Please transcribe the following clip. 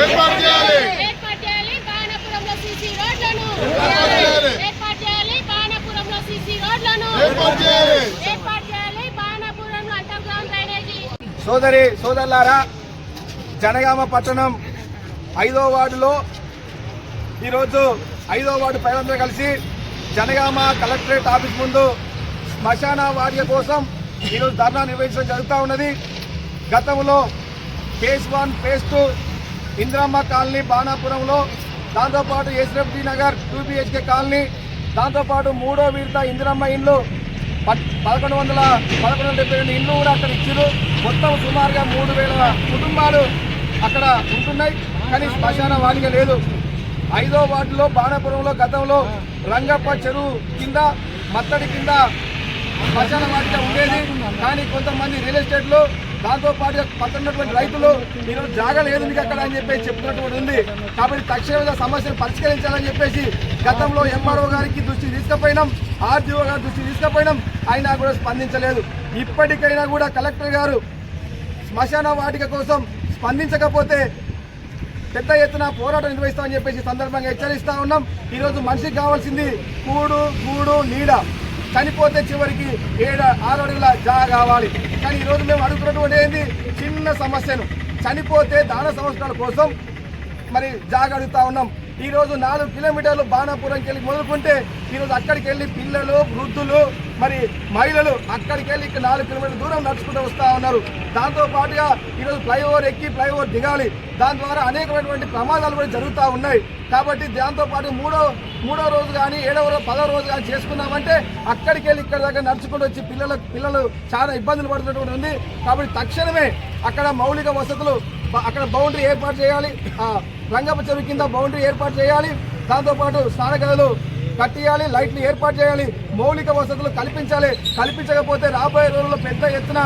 ఏర్పాటు చేయాలి. ఏర్పాటు చేయాలి. బాణపురంలో సీసీ రోడ్లను. ఏర్పాటు చేయాలి. ఏర్పాటు చేయాలి. బాణపురంలో సీసీ రోడ్లను. ఏర్పాటు చేయాలి. ఏర్పాటు చేయాలి. బాణపురంలో అండర్ గ్రౌండ్ డ్రైనేజీ. సోదరి సోదరులారా జనగామ పట్టణం ఐదో వార్డులో ఈరోజు ఐదో వార్డు ప్రజలందరూ కలిసి జనగామ కలెక్టరేట్ ఆఫీస్ ముందు శ్మశాన వార్య కోసం ఈరోజు ధర్నా నిర్వహించడం జరుగుతూ ఉన్నది. గతంలో phase one phase two Indiramma colony బాణాపురంలో. దాంతోపాటు SFD Nagar two BHK colony దాంతోపాటు మూడో విడత ఇందిరమ్మ ఇండ్లు. పదకొండు వందల పదకొండు వందల డెబ్బై రెండు ఇండ్లు కూడా అక్కడ ఇచ్చారు మొత్తం సుమారుగా మూడు వేల కుటుంబాలు అక్కడ ఉంటున్నాయి. కానీ శ్మశాన వాడిక లేదు. ఐదో వార్డులో బాణాపురంలో గతంలో రంగప్ప చెరువు కింద మత్తడి కింద శ్మశాన వాటిక ఉండేది. కానీ కొంతమంది రియల్ ఎస్టేట్లో దాంతోపాటు పక్కనటువంటి రైతులు మీరు జాగా లేదు మీకు అక్కడ అని చెప్పేసి చెప్తున్నటువంటి ఉంది. కాబట్టి తక్షణంగా సమస్యను పరిష్కరించాలని చెప్పేసి గతంలో ఎంఆర్ఓ గారికి దృష్టి తీసుకుపోయినాం ఆర్డీఓ గారి దృష్టి తీసుకుపోయినాం ఆయన కూడా స్పందించలేదు. ఇప్పటికైనా కూడా కలెక్టర్ గారు శ్మశాన వాటిక కోసం స్పందించకపోతే పెద్ద ఎత్తున పోరాటం నిర్వహిస్తామని చెప్పేసి సందర్భంగా హెచ్చరిస్తా ఉన్నాం. ఈరోజు మనిషికి కావాల్సింది కూడు గూడు నీడ. చనిపోతే చివరికి ఏడు ఆరు అడుగుల జా కావాలి. కానీ ఈరోజు మేము అడుగుతున్నటువంటి ఏంది? చిన్న సమస్యను. చనిపోతే దాన సంవత్సరాల కోసం మరి జాగ అడుగుతా ఉన్నాం. ఈరోజు నాలుగు కిలోమీటర్లు బాణాపురంకి వెళ్ళి మొదలుకుంటే ఈరోజు అక్కడికి వెళ్ళి పిల్లలు వృద్ధులు మరి మహిళలు అక్కడికి వెళ్ళి ఇక్కడ నాలుగు కిలోమీటర్ల దూరం నడుచుకుంటూ వస్తూ ఉన్నారు. దాంతో పాటుగా ఈరోజు ఫ్లైఓవర్ ఎక్కి ఫ్లైఓవర్ దిగాలి. దాని ద్వారా అనేకమైనటువంటి ప్రమాదాలు కూడా జరుగుతూ ఉన్నాయి. కాబట్టి దాంతో పాటు మూడో మూడో రోజు కానీ ఏడవ రోజు పదో రోజు కానీ చేసుకున్నామంటే అక్కడికి వెళ్ళి ఇక్కడ దగ్గర నడుచుకుంటూ వచ్చి పిల్లల పిల్లలు చాలా ఇబ్బందులు పడుతున్నటువంటి ఉంది. కాబట్టి తక్షణమే అక్కడ మౌలిక వసతులు అక్కడ బౌండరీ ఏర్పాటు చేయాలి. రంగప్ప చెరువు కింద బౌండరీ ఏర్పాటు చేయాలి. దాంతోపాటు స్నానగదులు కట్టియాలి లైట్లు ఏర్పాటు చేయాలి. మౌలిక వసతులు కల్పించాలి. కల్పించకపోతే రాబోయే రోజుల్లో పెద్ద ఎత్తున